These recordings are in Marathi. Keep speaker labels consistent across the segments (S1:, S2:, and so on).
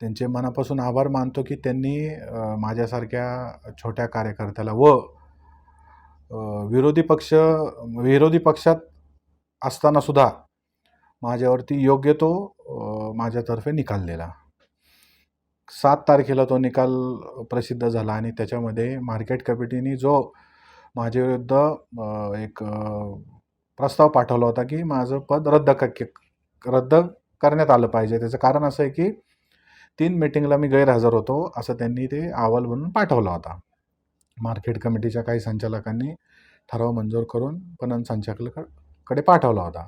S1: त्यांचे मनापासून आभार मानतो की त्यांनी माझ्यासारख्या छोट्या कार्यकर्त्याला व विरोधी पक्ष विरोधी पक्षात असतानासुद्धा माझ्यावरती योग्य तो माझ्यातर्फे निकाल दिला सात तारखेला तो निकाल प्रसिद्ध झाला आणि त्याच्यामध्ये मार्केट कमिटीने जो माझ्याविरुद्ध एक प्रस्ताव पाठवला होता की माझं पद रद्द क रद्द करण्यात आलं पाहिजे. त्याचं कारण असं आहे की तीन मीटिंगला मी गैरहजर होतो असं त्यांनी ते अहवाल म्हणून पाठवला होता. मार्केट कमिटीच्या काही संचालकांनी ठराव मंजूर करून पणन संचालकाकडे पाठवला होता.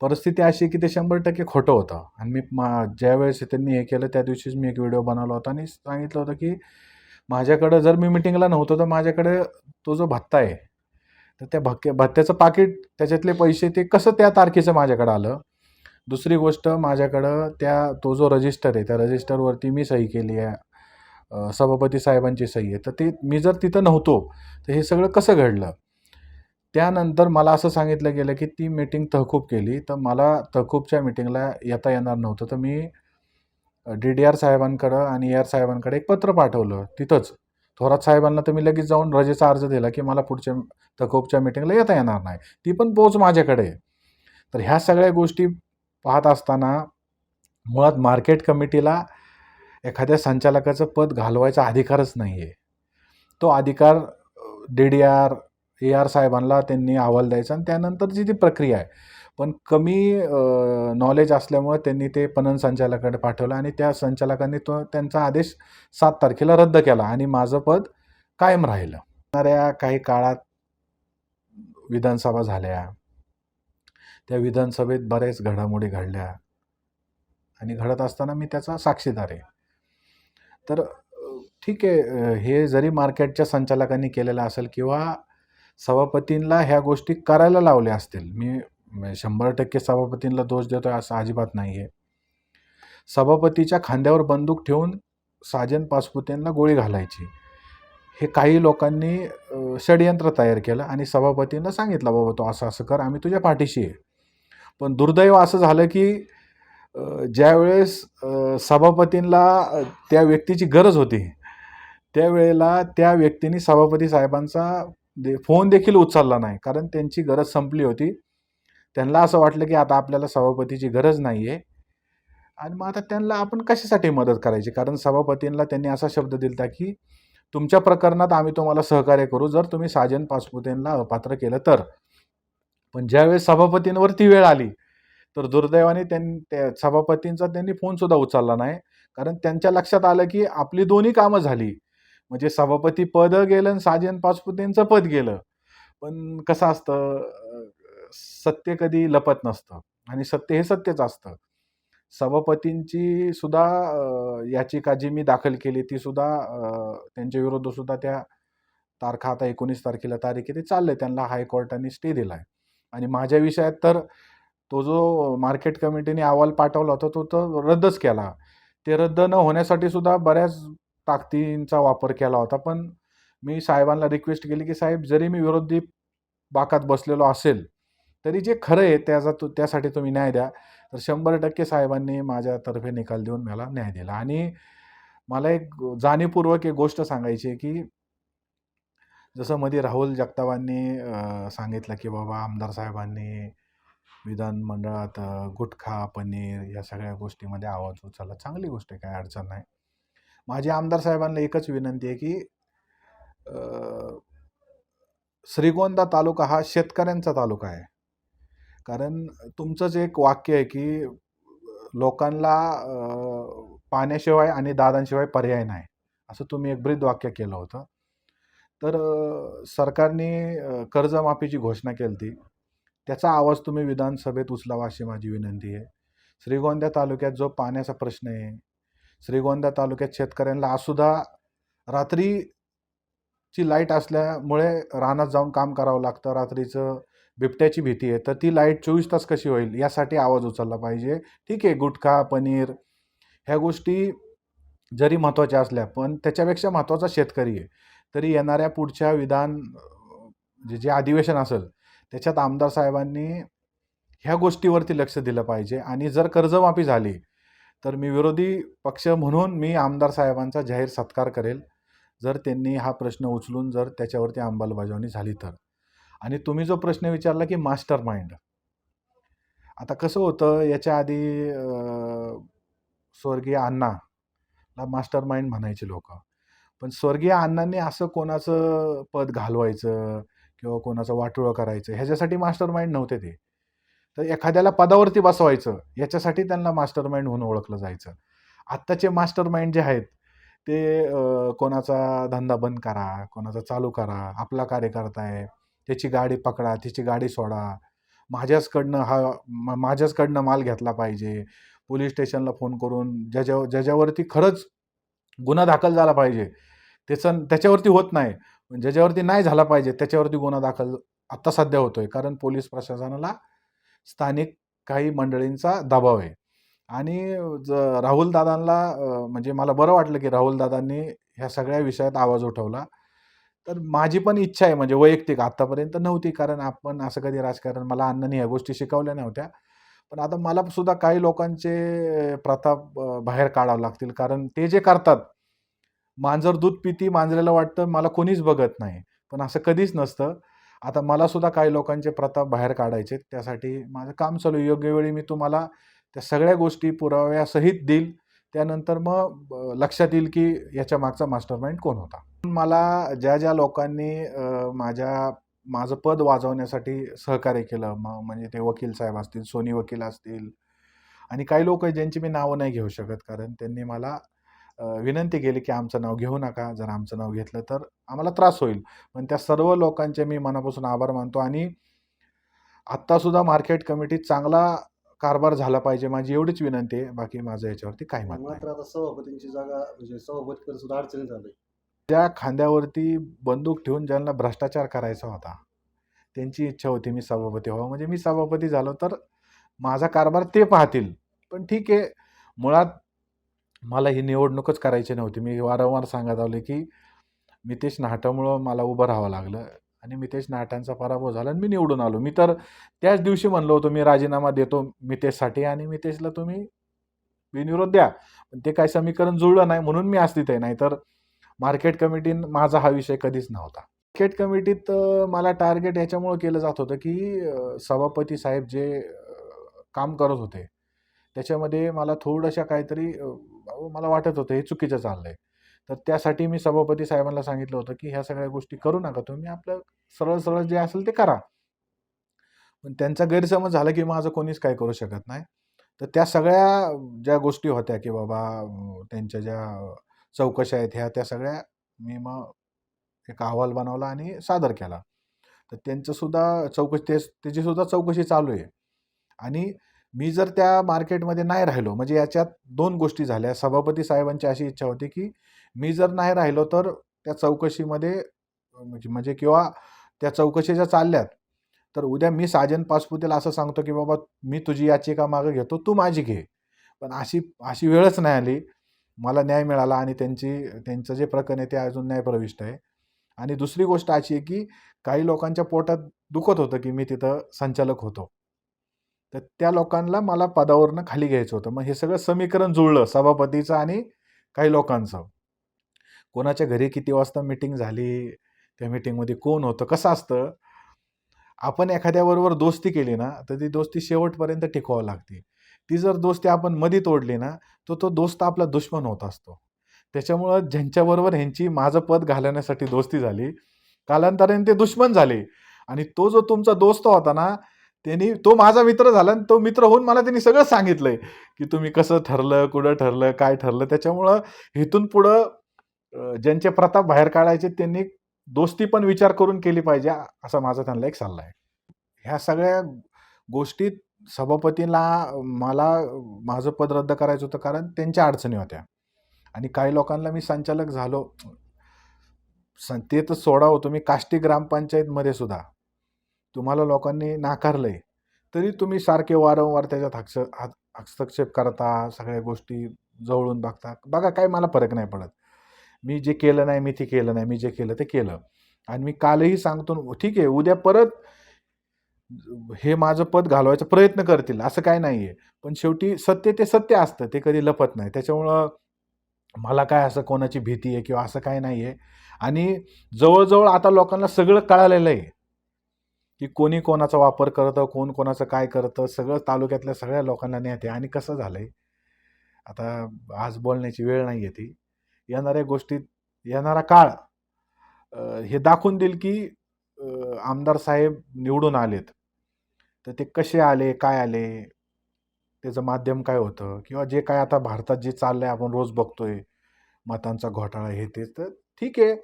S1: परिस्थिती अशी की ते शंभर टक्के खोटं होतं. आणि मी मा ज्यावेळेस त्यांनी हे केलं त्या दिवशीच मी एक व्हिडिओ बनवला होता आणि सांगितलं होतं की माझ्याकडं जर मी मिटिंगला नव्हतो तर माझ्याकडे तो जो भत्ता आहे तर त्या भक्के भत्त्याचं पाकिट त्याच्यातले पैसे ते कसं त्या तारखेचं माझ्याकडं आलं? दुसरी गोष्ट माझ्याकडं त्या तो जो रजिस्टर आहे त्या रजिस्टरवरती मी सही केली आहे. सभापती साहेबांची सही आहे. तर ते मी जर तिथं नव्हतो तर हे सगळं कसं घडलं? त्यानंतर मला असं सांगितलं गेलं की ती मीटिंग तहकूब केली. तर मला तहकूबच्या मीटिंगला येता येणार नव्हतं. तर मी डी डी आर साहेबांकडं आणि ए आर साहेबांकडे एक पत्र पाठवलं तिथंच. थोरात साहेबांना तर मी लगेच जाऊन रजेचा अर्ज दिला की मला पुढच्या तकोपच्या मिटिंगला येता येणार नाही. ती पण पोच माझ्याकडे आहे. तर ह्या सगळ्या गोष्टी पाहत असताना मुळात मार्केट कमिटीला एखाद्या संचालकाचं पद घालवायचा अधिकारच नाही आहे तो अधिकार D D R A R साहेबांना त्यांनी अहवाल द्यायचा आणि त्यानंतरची ती प्रक्रिया आहे. पण कमी नॉलेज असल्यामुळे त्यांनी ते पणन संचालकाकडे पाठवलं आणि त्या संचालकांनी तो त्यांचा आदेश सात तारखेला रद्द केला आणि माझं पद कायम राहिलं. येणाऱ्या काही काळात विधानसभा झाल्या त्या विधानसभेत बऱ्याच घडामोडी घडल्या. आणि घडत असताना मी त्याचा साक्षीदार आहे. तर ठीक आहे हे जरी मार्केटच्या संचालकांनी केलेलं असेल किंवा सभापतींना ह्या गोष्टी करायला लावल्या असतील मी शंभर टक्के सभापतींना दोष देतोय असं अजिबात नाही आहे सभापतीच्या खांद्यावर बंदूक ठेवून साजन पासपुतेंना गोळी घालायची. हे काही लोकांनी षडयंत्र तयार केलं आणि सभापतींना सांगितलं बाबा तो असं असं कर आम्ही तुझ्या पाठीशी आहे. पण दुर्दैव असं झालं की ज्यावेळेस सभापतींना त्या व्यक्तीची गरज होती त्यावेळेला त्या व्यक्तीने सभापती साहेबांचा दे फोन देखील उचलला नाही. कारण त्यांची गरज संपली होती. त्यांना असं वाटलं की आता आपल्याला सभापतीची गरज नाही आहे आणि मग आता त्यांना आपण कशासाठी मदत करायची? कारण सभापतींना त्यांनी असा शब्द दिला की तुमच्या प्रकरणात आम्ही तुम्हाला सहकार्य करू. जर तुम्ही साजन पासपुतेंना अपात्र केलं तर. पण ज्यावेळेस सभापतींवर ती वेळ आली तर दुर्दैवाने त्यां त्या सभापतींचा त्यांनी फोनसुद्धा उचलला नाही. कारण त्यांच्या लक्षात आलं की आपली दोन्ही कामं झाली. म्हणजे सभापती पद गेलं आणि साजन पासपुतेंचं पद गेलं. पण कसं असतं सत्य कधी लपत नसतं. आणि सत्य हे सत्यच असतं. सभापतींची सुद्धा याचिका जी मी दाखल केली ती सुद्धा त्यांच्या विरुद्ध सुद्धा त्या तारखा आता एकोणीस तारखेला तारीख आहे ते चाललंय. त्यांना हायकोर्टाने स्टे दिलाय. आणि माझ्या विषयात तर तो जो मार्केट कमिटीने अहवाल पाठवला होता तो तर रद्दच केला. ते रद्द न होण्यासाठी सुद्धा बऱ्याच ताकदींचा वापर केला होता. पण मी साहेबांना रिक्वेस्ट केली की साहेब जरी मी विरोधी बाकात बसलेलो असेल तरी जे खरं आहे त्याचा तु त्यासाठी तुम्ही न्याय द्या. तर शंभर टक्के साहेबांनी माझ्यातर्फे निकाल देऊन मला न्याय दिला. आणि मला एक जाणीवपूर्वक एक गोष्ट सांगायची आहे की जसं मध्ये राहुल जगतावांनी सांगितलं की बाबा आमदार साहेबांनी विधानमंडळात गुटखा पनीर या सगळ्या गोष्टीमध्ये आवाज उचलला. चांगली गोष्ट आहे काय अडचण नाही. माझी आमदार साहेबांना एकच विनंती आहे की श्रीगोंदा तालुका हा शेतकऱ्यांचा तालुका आहे. कारण तुमचंच एक वाक्य आहे की लोकांना पाण्याशिवाय आणि दादांशिवाय पर्याय नाही. असं तुम्ही एक ब्रीद वाक्य केलं होतं. तर सरकारने कर्जमाफीची घोषणा केली होती त्याचा आवाज तुम्ही विधानसभेत उचलावा अशी माझी विनंती आहे. श्रीगोंदा तालुक्यात जो पाण्याचा प्रश्न आहे श्रीगोंदा तालुक्यात शेतकऱ्यांना आजसुद्धा रात्रीची लाइट असल्यामुळे रानात जाऊन काम करावं लागतं. रात्रीचं बिबट्याची भीती आहे. तर ती लाइट चोवीस तास कशी होईल यासाठी आवाज उचलला पाहिजे. ठीक आहे गुटखा पनीर ह्या गोष्टी जरी महत्त्वाच्या असल्या पण त्याच्यापेक्षा महत्त्वाचा शेतकरी आहे. तरी येणाऱ्या पुढच्या विधान जे जे अधिवेशन असेल त्याच्यात आमदार साहेबांनी ह्या गोष्टीवरती लक्ष दिलं पाहिजे. आणि जर कर्जमाफी झाली तर मी विरोधी पक्ष म्हणून मी आमदार साहेबांचा जाहीर सत्कार करेल. जर त्यांनी हा प्रश्न उचलून जर त्याच्यावरती अंमलबजावणी झाली तर. आणि तुम्ही जो प्रश्न विचारला की मास्टर माइंड आता कसं होतं याच्या आधी स्वर्गीय अण्णाला मास्टर माइंड म्हणायचे लोक. पण स्वर्गीय अण्णांनी असं कोणाचं पद घालवायचं किंवा कोणाचं वाटोळं करायचं ह्याच्यासाठी मास्टर माइंड नव्हते ते. तर एखाद्याला पदावरती बसवायचं याच्यासाठी त्यांना मास्टर माइंड म्हणून ओळखलं जायचं. आत्ताचे मास्टर माइंड जे आहेत ते कोणाचा धंदा बंद करा कोणाचा चालू करा आपला कार्यकर्ता आहे त्याची गाडी पकडा त्याची गाडी सोडा. माझ्याचकडनं हा माझ्याचकडनं माल घेतला पाहिजे. पोलीस स्टेशनला फोन करून ज्याच्या ज्याच्यावरती खरंच गुन्हा दाखल झाला पाहिजे. त्याचं त्याच्यावरती होत नाही. ज्याच्यावरती नाही झाला पाहिजे त्याच्यावरती गुन्हा दाखल आत्ता सध्या होतोय. कारण पोलीस प्रशासनाला स्थानिक काही मंडळींचा दबाव आहे. आणि ज राहुल दादांना म्हणजे मला बरं वाटलं की राहुल दादांनी ह्या सगळ्या विषयात आवाज उठवला. तर माझी पण इच्छा आहे म्हणजे वैयक्तिक आत्तापर्यंत नव्हती. कारण आपण असं कधी राजकारण मला अण्णांनी ह्या गोष्टी शिकवल्या नव्हत्या. पण आता मला सुद्धा काही लोकांचे प्रताप बाहेर काढावं लागतील. कारण ते जे करतात मांजर दूध पिती मांजरेला वाटतं मला कोणीच बघत नाही. पण असं कधीच नसतं. आता मला सुद्धा काही लोकांचे प्रताप बाहेर काढायचे त्यासाठी माझं काम चालू आहे. योग्य वेळी मी तुम्हाला त्या सगळ्या गोष्टी पुराव्यासहित देईल. त्यानंतर मग लक्षात येईल की याच्या मागचा मास्टर माइंड कोण होता. मला ज्या ज्या लोकांनी माझ्या माझं पद वाजवण्यासाठी सहकार्य केलं मग म्हणजे ते वकील साहेब असतील सोनी वकील असतील आणि काही लोक आहेत ज्यांची मी नावं नाही घेऊ शकत. कारण त्यांनी मला विनंती केली की आमचं नाव घेऊ नका. जर आमचं नाव घेतलं तर आम्हाला त्रास होईल. पण त्या सर्व लोकांचे मी मनापासून आभार मानतो आणि आत्तासुद्धा मार्केट कमिटीत चांगला कारभार झाला पाहिजे माझी एवढीच विनंती आहे. बाकी माझं याच्यावरती काही मत
S2: मात्र आता सभापतींची जागा म्हणजे सभापती सुद्धा अडचणीत झालंय
S1: ज्या खांद्यावरती बंदूक ठेवून ज्यांना भ्रष्टाचार करायचा होता त्यांची इच्छा होती मी सभापती व्हावं. म्हणजे मी सभापती झालो तर माझा कारभार ते पाहतील. पण ठीक आहे. मुळात मला ही निवडणूकच करायची नव्हती. मी वारंवार सांगत आले की मितेश नाहटामुळं मला उभं राहावं लागलं आणि मितेश नाहटांचा पराभव झाला आणि मी निवडून आलो. मी तर त्याच दिवशी म्हणलो होतो मी राजीनामा देतो मितेशसाठी आणि मितेशला तुम्ही बिनविरोध द्या. पण ते काही समीकरण जुळलं नाही म्हणून मी आज तिथे आहे. नाहीतर मार्केट कमिटीन माझा हा विषय कधीच नव्हता. मार्केट कमिटीत मला टार्गेट याच्यामुळं केलं जात होतं की सभापती साहेब जे काम करत होते त्याच्यामध्ये मला थोडंशा काहीतरी मला वाटत होतं हे चुकीचं चाललंय. तर त्यासाठी मी सभापती साहेबांना सांगितलं होतं की ह्या सगळ्या गोष्टी करू नका तुम्ही आपलं सरळ सरळ जे असेल ते करा. पण त्यांचा गैरसमज झाला की माझं कोणीच काय करू शकत नाही. तर त्या सगळ्या ज्या गोष्टी होत्या की बाबा त्यांच्या ज्या चौकशा आहेत ह्या त्या सगळ्या मी मग एक अहवाल बनवला आणि सादर केला. तर त्यांचंसुद्धा चौकशी ते त्याचीसुद्धा चौकशी चालू आहे. आणि मी जर त्या मार्केटमध्ये नाही राहिलो म्हणजे याच्यात दोन गोष्टी झाल्या. सभापती साहेबांची अशी इच्छा होती की मी जर नाही राहिलो तर त्या चौकशीमध्ये म्हणजे म्हणजे किंवा त्या चौकशी ज्या चालल्यात तर उद्या मी साजन पासपुतेला असं सांगतो की बाबा मी तुझी याचिका मागं घेतो तू माझी घे. पण अशी अशी वेळच नाही आली. मला न्याय मिळाला आणि त्यांची त्यांचं जे प्रकरण आहे ते अजून न्यायप्रविष्ट आहे. आणि दुसरी गोष्ट अशी आहे की काही लोकांच्या पोटात दुखत होतं की मी तिथं संचालक होतो. तर त्या लोकांना मला पदावरनं खाली घ्यायचं होतं. मग हे सगळं समीकरण जुळलं सभापतीचं आणि काही लोकांचं. कोणाच्या घरी किती वाजता मिटिंग झाली? त्या मिटिंगमध्ये कोण होतं? कसं असतं? आपण एखाद्याबरोबर दोस्ती केली ना तर ती दोस्ती शेवटपर्यंत टिकवावं लागते. ती जर दोस्ती आपण मधी तोडली ना तो तो दोस्त आपला दुश्मन होत असतो. त्याच्यामुळं ज्यांच्याबरोबर ह्यांची माझं पद घालवण्यासाठी दोस्ती झाली कालांतराने ते दुश्मन झाले. आणि तो जो तुमचा दोस्त होता ना त्यांनी तो माझा मित्र झाला आणि तो मित्र होऊन मला त्यांनी सगळं सांगितलंय की तुम्ही कसं ठरलं कुठं ठरलं काय ठरलं. त्याच्यामुळं इथून पुढं ज्यांचे प्रताप बाहेर काढायचे त्यांनी दोस्ती पण विचार करून केली पाहिजे असा माझा त्यांना एक सल्ला आहे. ह्या सगळ्या गोष्टीत सभापतीला मला माझं पद रद्द करायचं होतं कारण त्यांच्या अडचणी होत्या. आणि काही लोकांना मी संचालक झालो. सं- ते तर सोडा होतो तुम्ही काष्टी ग्रामपंचायतमध्ये सुद्धा. तुम्हाला लोकांनी नाकारलंय तरी तुम्ही सारखे वारंवार त्याच्यात हक्ष हस्तक्षेप करता सगळ्या गोष्टी जवळून बघता. बघा काय मला फरक नाही पडत. मी जे केलं नाही मी ते केलं नाही मी जे केलं ते केलं. आणि मी कालही सांगतो ठीक आहे उद्या परत हे माझं पद घालवायचा प्रयत्न करतील असं काय नाही आहे पण शेवटी सत्य ते सत्य असतं ते कधी लपत नाही. त्याच्यामुळं मला काय असं कोणाची भीती आहे किंवा असं काय नाही आहे आणि जवळजवळ आता लोकांना सगळं कळालेलं आहे. की कोणी कोणाचा वापर करतं कोण कोणाचं काय करतं सगळं तालुक्यातल्या सगळ्या लोकांना नेते आणि कसं झालं आहे आता आज बोलण्याची वेळ नाही आहे ती. येणाऱ्या गोष्टीत येणारा काळ हे दाखवून देईल की आमदार साहेब निवडून आलेत. तर ते कसे आले काय आले त्याचं माध्यम काय होतं? किंवा जे काय आता भारतात जे चाललं आहे आपण रोज बघतोय मतांचा घोटाळा हे ते तर ठीक आहे.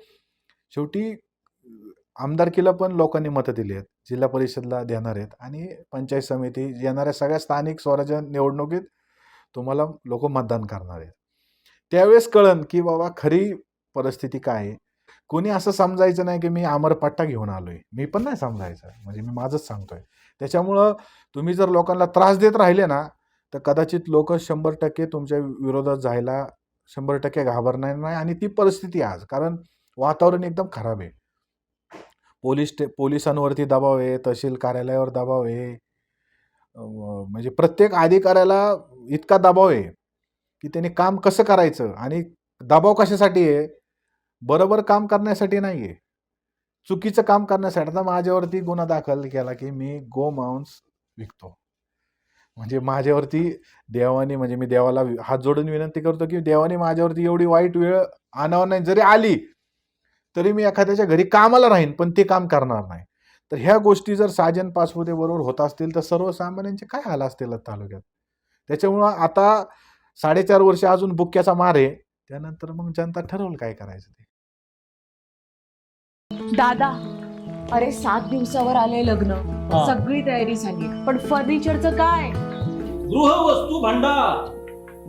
S1: शेवटी आमदारकीला पण लोकांनी मतं दिली आहेत. जिल्हा परिषदला देणार आहेत. आणि पंचायत समिती येणाऱ्या सगळ्या स्थानिक स्वराज्य निवडणुकीत तुम्हाला लोक मतदान करणार आहेत. त्यावेळेस कळन की बाबा खरी परिस्थिती काय आहे? कोणी असं समजायचं नाही की मी अमरपट्टा घेऊन आलो आहे मी पण नाही समजायचं. म्हणजे मी माझंच सांगतोय. त्याच्यामुळं तुम्ही जर लोकांना त्रास देत राहिले ना तर कदाचित लोक शंभर टक्के तुमच्या विरोधात जायला शंभर टक्के घाबरणार नाही आणि ती परिस्थिती आज. कारण वातावरण एकदम खराब आहे. पोलीस स्टे पोलिसांवरती दबाव आहे तहसील कार्यालयावर दबाव आहे. म्हणजे प्रत्येक अधिकाऱ्याला इतका दबाव आहे की त्याने काम कसं करायचं आणि दबाव कशासाठी आहे? बरोबर काम करण्यासाठी नाही आहे चुकीचं काम करण्यासाठी. आता माझ्यावरती गुन्हा दाखल केला की मी गोमांस विकतो. म्हणजे माझ्यावरती देवाने म्हणजे मी देवाला वि- हात जोडून विनंती करतो की देवाने माझ्यावरती एवढी वाईट वेळ आणावं नाही. जरी आली तरी मी एखाद्याच्या घरी कामाला राहीन पण ते काम करणार नाही. तर ह्या गोष्टी जर साजन पासपुते बरोबर होत असतील तर सर्वसामान्यांचे काय हाल असतील तालुक्यात? त्याच्यामुळं आता साडेचार वर्ष अजून बुक्क्याचा मार आहे. त्यानंतर मग जनता ठरवलं काय करायचं ते.
S3: दादा अरे सात दिवसावर आले लग्न. सगळी तयारी झाली. पण फर्निचरचं काय?
S4: गृहवस्तू भांडार.